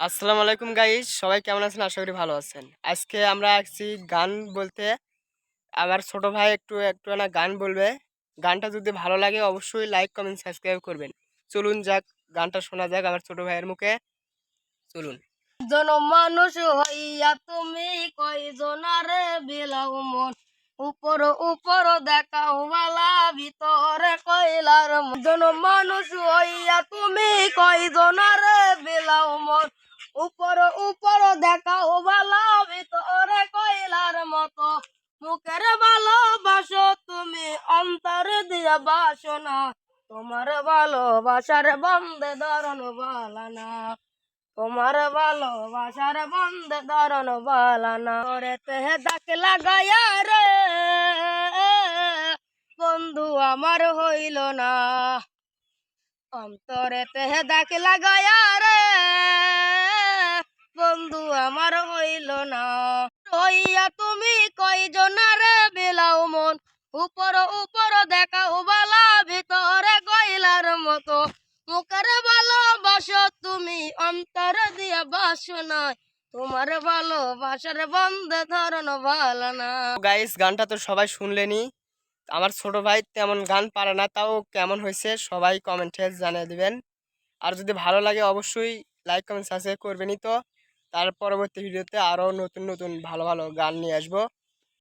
আসসালামু আলাইকুম গাইস সবাই কেমন আছেন? আশা করি ভালো আছেন। আজকে আমরা আসছি গান বলতে। আমার ছোট ভাই একটু একটু না গান বলবে। গানটা যদি ভালো লাগে অবশ্যই লাইক কমেন্ট সাবস্ক্রাইব করবেন। চলুন যাক, গানটা শোনা যাক আমার ছোট ভাইয়ের মুখে। চলুন। জন মানুষ হইয়া তুমি কয়জনারে বিলাও মন। উপর উপর দেখাও বালা ভিতরে কইলার। জন মানুষ হইয়া তুমি বিলাও মন উপর উপর দেখাও বালা ভিতরে কইলার মতো। মুখের ভালোবাসো তুমি, অন্তর দিয়া বাসনা তোমার ভালোবাসার বন্ধে ধরন বালানা তোমার ভালোবাসার বন্ধ ধরন বালানা করে তেহে ডাক লাগাইয়া রে, বন্ধু আমার হইল না। অন্তরে তেহে ডাক লাগাইয়া রে বন্ধু আমার হইল না হইয়া তুমি কয়জনারে বিলাও মন? উপর উপর দেখাও বালা, ভিতরে কইলার মতো। মুখের ভালোবাসো তুমি, অন্তর দিয়া বাসো না তোমার ভালোবাসার বন্ধ ধরন ভালো না। গাইস গানটা তো সবাই শুনলেনি। আমার ছোট ভাই তেমন গান পারে না, তাও কেমন হয়েছে সবাই কমেন্টে জানিয়ে দিবেন। আর যদি ভালো লাগে অবশ্যই লাইক কমেন্ট সাবস্ক্রাইব করবেনই তো। তার পরবর্তী ভিডিওতে আরও নতুন নতুন ভালো ভালো গান নিয়ে আসব।